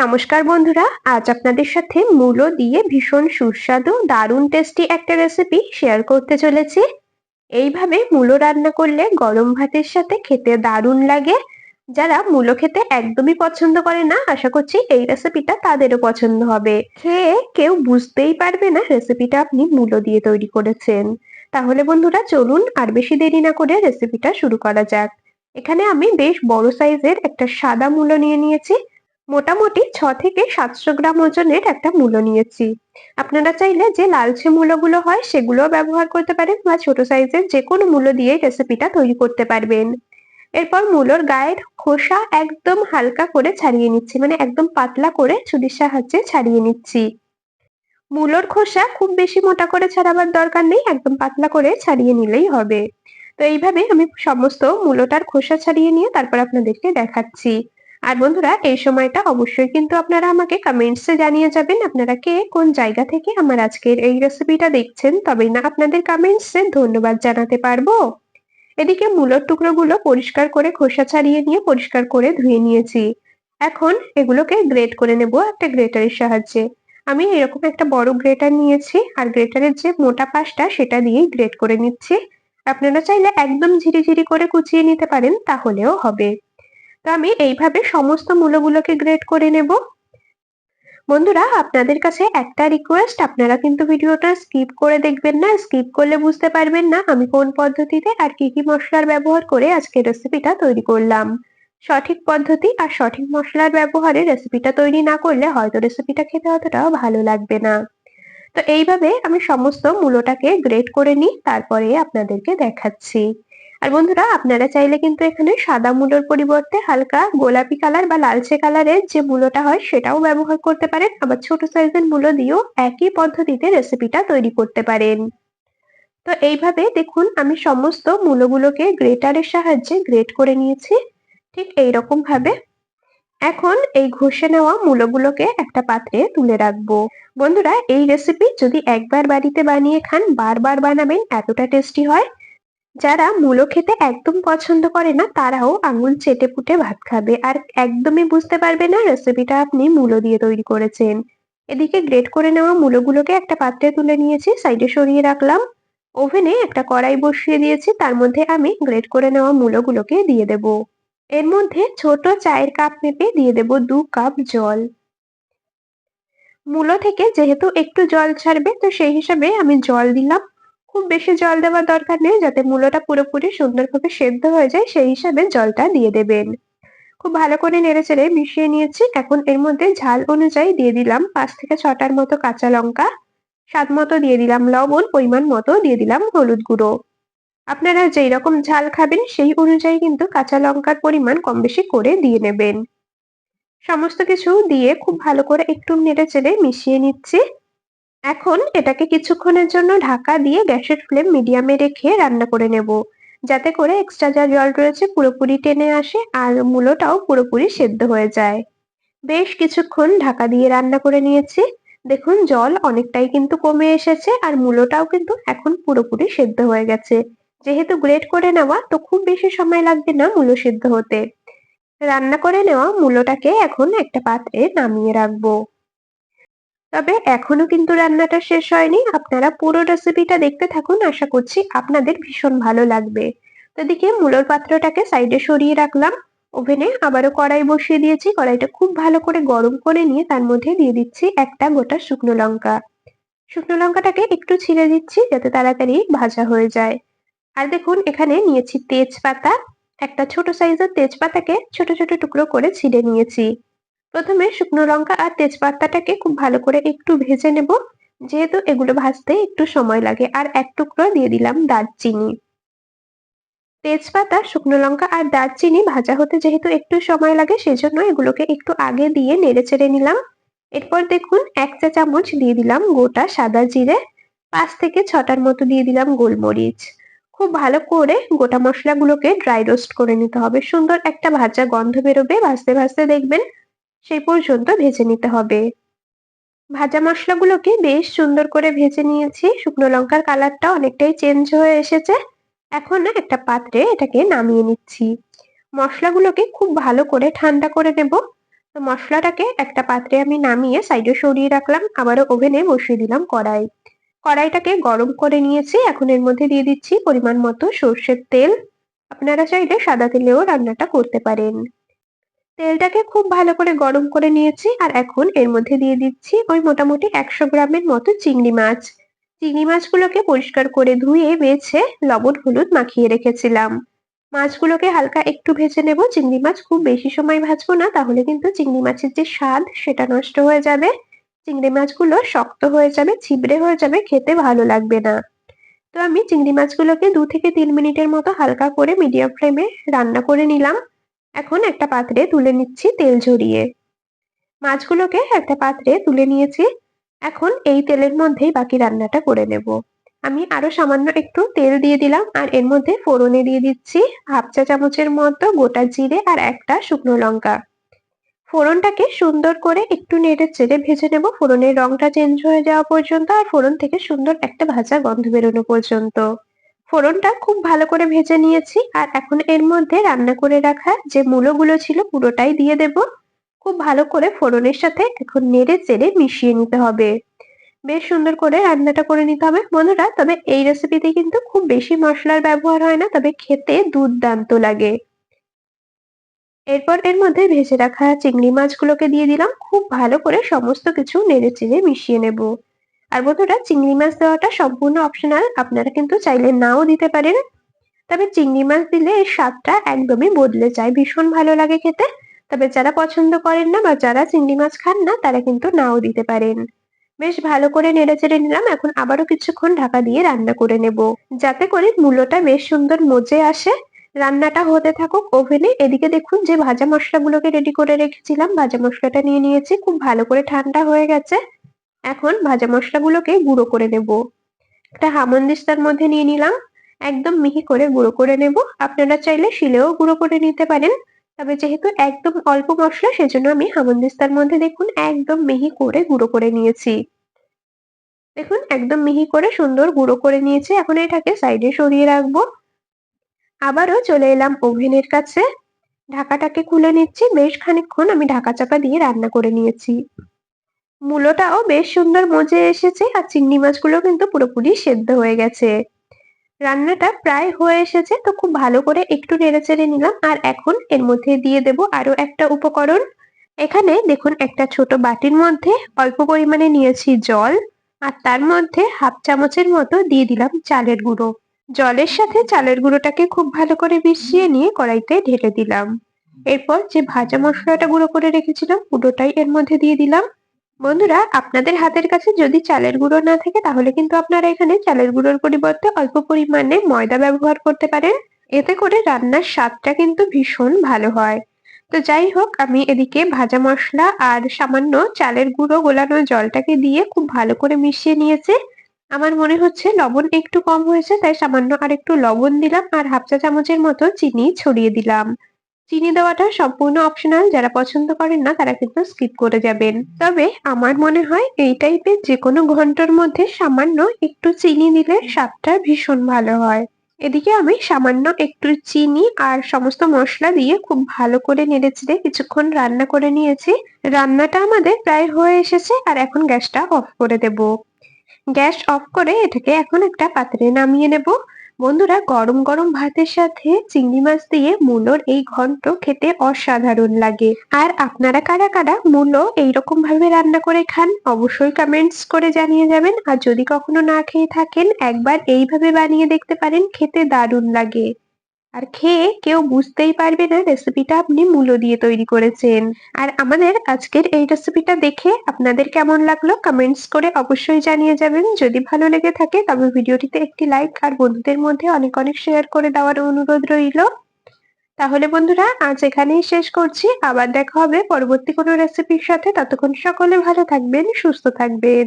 নমস্কার বন্ধুরা, আজ আপনাদের সাথে মূলো দিয়ে ভীষণ সুস্বাদু, দারুণ টেস্টি একটা রেসিপি শেয়ার করতে চলেছি। এইভাবে মূলো রান্না করলে গরম ভাতের সাথে খেতে দারুণ লাগে। যারা মূলো খেতে একদমই পছন্দ করে না, আশা করছি এই রেসিপিটা তাদেরও পছন্দ হবে। খেয়ে কেউ বুঝতেই পারবে না রেসিপিটা আপনি মূলো দিয়ে তৈরি করেছেন। তাহলে বন্ধুরা, চলুন আর বেশি দেরি না করে রেসিপিটা শুরু করা যাক। এখানে আমি বেশ বড় সাইজের একটা সাদা মূলো নিয়ে নিয়েছি। মোটামুটি ছ থেকে সাতশো গ্রাম ওজনের একটা মূলো নিয়েছি। আপনারা চাইলে যে লালচে মূলোগুলো হয় সেগুলো ব্যবহার করতে পারেন বা ছোট সাইজের যে কোনো মূলো দিয়ে রেসিপিটা তৈরি করতে পারবেন। এরপর মূলোর গায়ের খোসা একদম হালকা করে ছাড়িয়ে নিচ্ছি মানে একদম পাতলা করে ছুরির সাহায্যে ছাড়িয়ে নিচ্ছি। মূলোর খোসা খুব বেশি মোটা করে ছাড়াবার দরকার নেই, একদম পাতলা করে ছাড়িয়ে নিলেই হবে। তো এইভাবে আমি সমস্ত মূলোটার খোসা ছাড়িয়ে নিয়ে তারপর আপনাদেরকে দেখাচ্ছি। আর বন্ধুরা, এই সময়টা অবশ্যই কিন্তু আপনারা আমাকে কমেন্টসে জানিয়ে যাবেন আপনারা কে কোন জায়গা থেকে আমার আজকের এই রেসিপিটা দেখছেন। তবেই না, আপনাদের কমেন্টসে ধন্যবাদ জানাতে পারব। এদিকে মূলর টুকরোগুলো পরিষ্কার করে খোসা ছাড়িয়ে নিয়ে পরিষ্কার করে ধুয়ে নিয়েছি। এখন এগুলোকে গ্রেট করে নেব একটা গ্রেটারের সাহায্যে। আমি এরকম একটা বড় গ্রেটার নিয়েছি আর গ্রেটারের যে মোটা পাশটা সেটা দিয়েই গ্রেট করে নিচ্ছি। আপনারা চাইলে একদম ঝিরিঝিরি করে কুচিয়ে নিতে পারেন, তাহলেও হবে। আমি এইভাবে সমস্ত মূলগুলোকে গ্রেড করে নেব। বন্ধুরা, আপনাদের কাছে একটা রিকোয়েস্ট আপনারা কিন্তু ভিডিওটা স্কিপ করে দেখবেন না স্কিপ করলে বুঝতে পারবেন না আমি কোন পদ্ধতিতে আর কি কি মশলার ব্যবহার করে আজকে রেসিপিটা তৈরি করলাম। সঠিক পদ্ধতি আর সঠিক মশলার ব্যবহারে রেসিপিটা তৈরি না করলে হয়তো রেসিপিটা খেতে অতটাও ভালো লাগবে না। তো এইভাবে আমি সমস্ত মূলোটাকে গ্রেড করে নিই, তারপরে আপনাদেরকে দেখাচ্ছি। আর বন্ধুরা, আপনারা চাইলে কিন্তু এখানে সাদা মূলোর পরিবর্তে হালকা গোলাপি কালার বা লালচে কালারের যে মূলোটা হয় সেটাও ব্যবহার করতে পারেন। আবার ছোট সাইজের মূলো দিয়েও একই পদ্ধতিতে রেসিপিটা তৈরি করতে পারেন। তো এইভাবে দেখুন, আমি সমস্ত মূলগুলোকে গ্রেটারের সাহায্যে গ্রেট করে নিয়েছি। ঠিক এইরকম ভাবে এখন এই ঘষে নেওয়া মূলগুলোকে একটা পাত্রে তুলে রাখব। বন্ধুরা, এই রেসিপি যদি একবার বাড়িতে বানিয়ে খান, বারবার বানাবেন, এতটা টেস্টি হয়। যারা মূলো খেতে একদম পছন্দ করে না, তারাও আঙুল চেটে পুটে ভাত খাবে। আর একদমই বুঝতে পারবে না রেসিপিটা আপনি মূলো দিয়ে তৈরি করেছেন। এদিকে গ্রেট করে নেওয়া মূলোগুলোকে একটা পাত্রে তুলে নিয়েছি সাইডে সরিয়ে রাখলাম। ওভেনে একটা কড়াই বসিয়ে দিয়েছি, তার মধ্যে আমি গ্রেট করে নেওয়া মূলোগুলোকে দিয়ে দেব। এর মধ্যে ছোট চায়ের কাপ মেপে দিয়ে দেব দু কাপ জল। মূলো থেকে যেহেতু একটু জল ছাড়বে, তো সেই হিসাবে আমি জল দিলাম। খুব বেশি জল দেওয়ার দরকার নেই, যাতে মূলোটা পুরোপুরি সুন্দরভাবে সেদ্ধ হয়ে যায়, সেই হিসাবে জলটা দিয়ে দেবেন। খুব ভালো করে নেড়ে চেড়ে মিশিয়ে নিয়েছি। এখন এর মধ্যে ঝাল অনুযায়ী দিয়ে দিলাম পাঁচ থেকে ছটার মতো কাঁচা লঙ্কা, স্বাদ মতো দিয়ে দিলাম লবণ, পরিমাণ মতো দিয়ে দিলাম হলুদ গুঁড়ো। আপনারা যেই রকম ঝাল খাবেন, সেই অনুযায়ী কিন্তু কাঁচা লঙ্কার পরিমাণ কম বেশি করে দিয়ে নেবেন। সমস্ত কিছু দিয়ে খুব ভালো করে একটু নেড়ে চেড়ে মিশিয়ে নিচ্ছি। এখন এটাকে কিছুক্ষণের জন্য ঢাকা দিয়ে গ্যাসের ফ্লেম মিডিয়ামে রেখে রান্না করে নেব। যাতে করে এক্সট্রা যা জল রয়েছে পুরোপুরি টেনে আসে আর মূলোটাও পুরোপুরি সেদ্ধ হয়ে যায়। বেশ কিছুক্ষণ ঢাকা দিয়ে রান্না করে নিয়েছি। দেখুন, জল অনেকটাই কিন্তু কমে এসেছে আর মূলোটাও কিন্তু এখন পুরোপুরি সেদ্ধ হয়ে গেছে। যেহেতু গ্রেট করে নেওয়া, তো খুব বেশি সময় লাগবে না মূলো সেদ্ধ হতে। রান্না করে নেওয়া মূলোটাকে এখন একটা পাত্রে নামিয়ে রাখব। তবে এখনও কিন্তু রান্নাটা শেষ হয়নি। আপনারা পুরো রেসিপিটা দেখতে থাকুন, আশা করছি আপনাদের ভীষণ ভালো লাগবে। এদিকে মূলর পাত্রটাকে সাইডে সরিয়ে রাখলাম। ওভেনে আবারও কড়াই বসিয়ে দিয়েছি। কড়াইটা খুব ভালো করে গরম করে নিয়ে তার মধ্যে দিয়ে দিচ্ছি একটা গোটা শুকনো লঙ্কা। শুকনো লঙ্কাটাকে একটু ছিঁড়ে দিচ্ছি যাতে তাড়াতাড়ি ভাজা হয়ে যায়। আর দেখুন, এখানে নিয়েছি তেজপাতা। একটা ছোট সাইজের তেজপাতাকে ছোট ছোট টুকরো করে ছিঁড়ে নিয়েছি। প্রথমে শুকনো লঙ্কা আর তেজপাতাটাকে খুব ভালো করে একটু ভেজে নেব। যেহেতু এগুলো ভাজতে একটু সময় লাগে, আর এক টুকরো দিয়ে দিলাম দারচিনি। তেজপাতা, শুকনো লঙ্কা আর দারচিনি ভাজা হতে যেহেতু একটু সময় লাগে, সেজন্য এগুলোকে একটু আগে দিয়ে নেড়ে চেড়ে নিলাম। এরপর দেখুন, এক চা চামচ দিয়ে দিলাম গোটা সাদা জিরে, পাঁচ থেকে ছটার মতো দিয়ে দিলাম গোলমরিচ। খুব ভালো করে গোটা মশলাগুলোকে ড্রাই রোস্ট করে নিতে হবে। সুন্দর একটা ভাজা গন্ধ বেরোবে, ভাজতে ভাজতে দেখবেন সেই পর্যন্ত ভেজে নিতে হবে। ভাজা মশলাগুলোকে বেশ সুন্দর করে ভেজে নিয়েছি। শুকনো লঙ্কার কালারটা অনেকটাই চেঞ্জ হয়ে এসেছে। এখন একটা পাত্রে এটাকে নামিয়ে নিচ্ছি। মশলাগুলোকে খুব ভালো করে ঠান্ডা করে নেব। তো মশলাটাকে একটা পাত্রে আমি নামিয়ে সাইডে সরিয়ে রাখলাম। আবারও ওভেনে বসিয়ে দিলাম কড়াই। কড়াইটাকে গরম করে নিয়েছি। এখন এর মধ্যে দিয়ে দিচ্ছি পরিমাণ মতো সর্ষের তেল। আপনারা চাইলে সাদা তেলেও রান্নাটা করতে পারেন। তেলটাকে খুব ভালো করে গরম করে নিয়েছি আর এখন এর মধ্যে দিয়ে দিচ্ছি ওই মোটামুটি একশো গ্রামের মতো চিংড়ি মাছ। চিংড়ি মাছগুলোকে পরিষ্কার করে ধুয়ে, বেছে, লবণ, হলুদ মাখিয়ে রেখেছিলাম। মাছগুলোকে হালকা একটু ভেজে নেব। চিংড়ি মাছ খুব বেশি সময় ভাজবো না, তাহলে কিন্তু চিংড়ি মাছের যে স্বাদ সেটা নষ্ট হয়ে যাবে। চিংড়ি মাছগুলো শক্ত হয়ে যাবে, ছিবড়ে হয়ে যাবে, খেতে ভালো লাগবে না। তো আমি চিংড়ি মাছগুলোকে দু থেকে তিন মিনিটের মতো হালকা করে মিডিয়াম ফ্লেমে রান্না করে নিলাম। এখন একটা পাত্রে তুলে নিচ্ছি তেল ঝরিয়ে। মাছগুলোকে একটা পাত্রে তুলে নিয়েছি। এখন এই তেলের মধ্যেই বাকি রান্নাটা করে নেব। আমি আরও সামান্য একটু তেল দিয়ে দিলাম আর এর মধ্যে ফোড়নে দিয়ে দিচ্ছি হাফ চা চামচের মতো গোটা জিরে আর একটা শুকনো লঙ্কা। ফোড়নটাকে সুন্দর করে একটু নেড়ে চেড়ে ভেজে নেব। ফোড়নের রংটা চেঞ্জ হয়ে যাওয়া পর্যন্ত আর ফোড়ন থেকে সুন্দর একটা ভাজা গন্ধ বেরোনো পর্যন্ত। ফোড়নটা খুব ভালো করে ভেজে নিয়েছি আর এখন এর মধ্যে রান্না করে রাখা যে মূলোগুলো ছিল পুরোটাই দিয়ে দেব। খুব ভালো করে ফোড়নের সাথে এখন নেড়ে চেড়ে মিশিয়ে নিতে হবে। বেশ সুন্দর করে রান্নাটা করে নিতে হবে। বন্ধুরা, তবে এই রেসিপিতে কিন্তু খুব বেশি মশলার ব্যবহার হয় না, তবে খেতে দুর্দান্ত লাগে। এরপর এর মধ্যে ভেজে রাখা চিংড়ি মাছগুলোকে দিয়ে দিলাম। খুব ভালো করে সমস্ত কিছু নেড়ে চেড়ে মিশিয়ে নেব। আর বন্ধুরা, চিংড়ি মাছ দেওয়াটা সম্পূর্ণ অপশনাল আপনারা কিন্তু চাইলে নাও দিতে পারেন। তবে চিংড়ি মাছ দিলে এর স্বাদটা একদমই বদলে যায়, ভীষণ ভালো লাগে খেতে। তবে যারা পছন্দ করেন না বা যারা চিংড়ি মাছ খান না, তারা কিন্তু নাও দিতে পারেন। বেশ ভালো করে নেড়ে চেড়ে নিলাম, এখন আবারও কিছুক্ষণ ঢাকা দিয়ে রান্না করে নেব। যাতে করে মূলোটা বেশ সুন্দর মজে আসে। রান্নাটা হতে থাকুক ওভেনে, এদিকে দেখুন যে ভাজা মশলাগুলোকে রেডি করে রেখেছিলাম। ভাজা মশলাটা নিয়ে নিয়েছি, খুব ভালো করে ঠান্ডা হয়ে গেছে। এখন ভাজা মশলাগুলোকে গুঁড়ো করে নেব। একটা হামনদিস্তার মধ্যে নিয়ে নিলাম। একদম মিহি করে গুঁড়ো করে নেব। আপনারা চাইলে শিলেও গুঁড়ো করে নিতে পারেন। তবে যেহেতু একদম অল্প মশলা, সেজন্য আমি হামনদিস্তার মধ্যে দেখুন একদম মিহি করে গুঁড়ো করে নিয়েছি। দেখুন, একদম মিহি করে সুন্দর গুঁড়ো করে নিয়েছি। এখন এটাকে সাইডে সরিয়ে রাখব। আবারও চলে এলাম ওভেনের কাছে। ঢাকাটাকে খুলে নিচ্ছি। বেশ খানিকক্ষণ আমি ঢাকা চাপা দিয়ে রান্না করে নিয়েছি। মূলোটাও বেশ সুন্দর মজে এসেছে আর চিংড়ি মাছগুলো কিন্তু পুরোপুরি সেদ্ধ হয়ে গেছে। রান্নাটা প্রায় হয়ে এসেছে তো খুব ভালো করে একটু নেড়ে চেড়ে নিলাম আর এখন এর মধ্যে দিয়ে দেব আরও একটা উপকরণ। এখানে দেখুন একটা ছোট বাটির মধ্যে অল্প পরিমাণে নিয়েছি জল আর তার মধ্যে হাফ চামচের মতো দিয়ে দিলাম চালের গুঁড়ো। জলের সাথে চালের গুঁড়োটাকে খুব ভালো করে মিশিয়ে নিয়ে কড়াইতে ঢেলে দিলাম। এরপর যে ভাজা মশলাটা গুঁড়ো করে রেখেছিলাম পুরোটাই এর মধ্যে দিয়ে দিলাম। বন্ধুরা, আপনাদের হাতের কাছে যদি চালের গুঁড়ো না থাকে, তাহলে কিন্তু আপনারা এখানে চালের গুঁড়োর পরিবর্তে অল্প পরিমাণে ময়দা ব্যবহার করতে পারেন। এতে করে রান্নার স্বাদটা কিন্তু ভীষণ ভালো হয়। তো যাই হোক, আমি এদিকে ভাজা মশলা আর সামান্য চালের গুঁড়ো গোলানো জলটাকে দিয়ে খুব ভালো করে মিশিয়ে নিয়েছি। আমার মনে হচ্ছে লবণ একটু কম হয়েছে, তাই সামান্য আর একটু লবণ দিলাম আর হাফ চা চামচের মতো চিনি ছড়িয়ে দিলাম। চিনি দেওয়াটা সম্পূর্ণ অপশনাল যারা পছন্দ করেন না, তারা কিন্তু স্কিপ করে যাবেন। তবে আমার মনে হয় এই টাইপের যে কোনো ঘণ্টার মধ্যে সামান্য একটু চিনি দিলে স্বাদটা ভীষণ ভালো হয়। এদিকে আমি সামান্য একটু চিনি আর সমস্ত মশলা দিয়ে খুব ভালো করে নেড়ে চেড়ে কিছুক্ষণ রান্না করে নিয়েছি। রান্নাটা আমাদের প্রায় হয়ে এসেছে আর এখন গ্যাসটা অফ করে দেব। গ্যাস অফ করে এটাকে এখন একটা পাত্রে নামিয়ে নেব। বন্ধুরা গরম গরম ভাতের সাথে চিংড়ি মাছ দিয়ে মূলোর এই ঘন্ট খেতে অসাধারণ লাগে। আর আপনারা কারা কারা মূলো এইরকম ভাবে রান্না করে খান, অবশ্যই কমেন্টস করে জানিয়ে যাবেন। আর যদি কখনো না খেয়ে থাকেন, একবার এইভাবে বানিয়ে দেখতে পারেন, খেতে দারুণ লাগে। আর খেয়ে কেউ বুঝতেই পারবে না রেসিপিটা আপনি মূলো দিয়ে তৈরি করেছেন। আর আমাদের আজকের এই রেসিপিটা দেখে আপনাদের কেমন লাগল কমেন্টস করে অবশ্যই জানিয়ে যাবেন। যদি ভালো লেগে থাকে তবে ভিডিওটিতে একটি লাইক আর বন্ধুদের মধ্যে অনেক অনেক শেয়ার করে দেওয়ার অনুরোধ রইল। তাহলে বন্ধুরা, আজ এখানেই শেষ করছি। আবার দেখা হবে পরবর্তী কোনো রেসিপির সাথে। ততক্ষণ সকলে ভালো থাকবেন, সুস্থ থাকবেন।